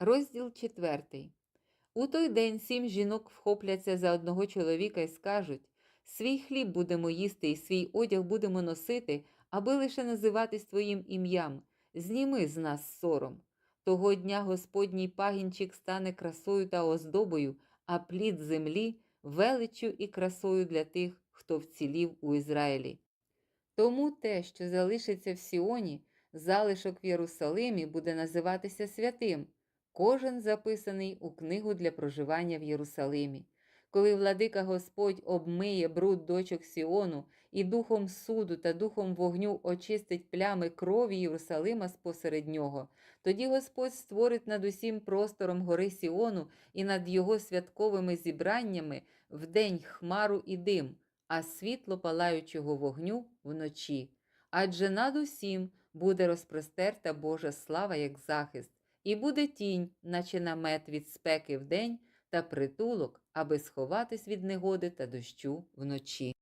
Розділ 4. У той день сім жінок вхопляться за одного чоловіка і скажуть: свій хліб будемо їсти і свій одяг будемо носити, аби лише називатись твоїм ім'ям. Зніми з нас сором. Того дня Господній пагінчик стане красою та оздобою, а плід землі величчю і красою для тих, хто вцілів у Ізраїлі. Тому те, що залишиться в Сіоні, залишок в Єрусалимі буде називатися святим, кожен записаний у книгу для проживання в Єрусалимі. Коли владика Господь обмиє бруд дочок Сіону і духом суду та духом вогню очистить плями крові Єрусалима спосеред нього, тоді Господь створить над усім простором гори Сіону і над його святковими зібраннями вдень хмару і дим, а світло палаючого вогню вночі. Адже над усім буде розпростерта Божа слава як захист, і буде тінь, наче намет від спеки вдень, та притулок, аби сховатись від негоди та дощу вночі.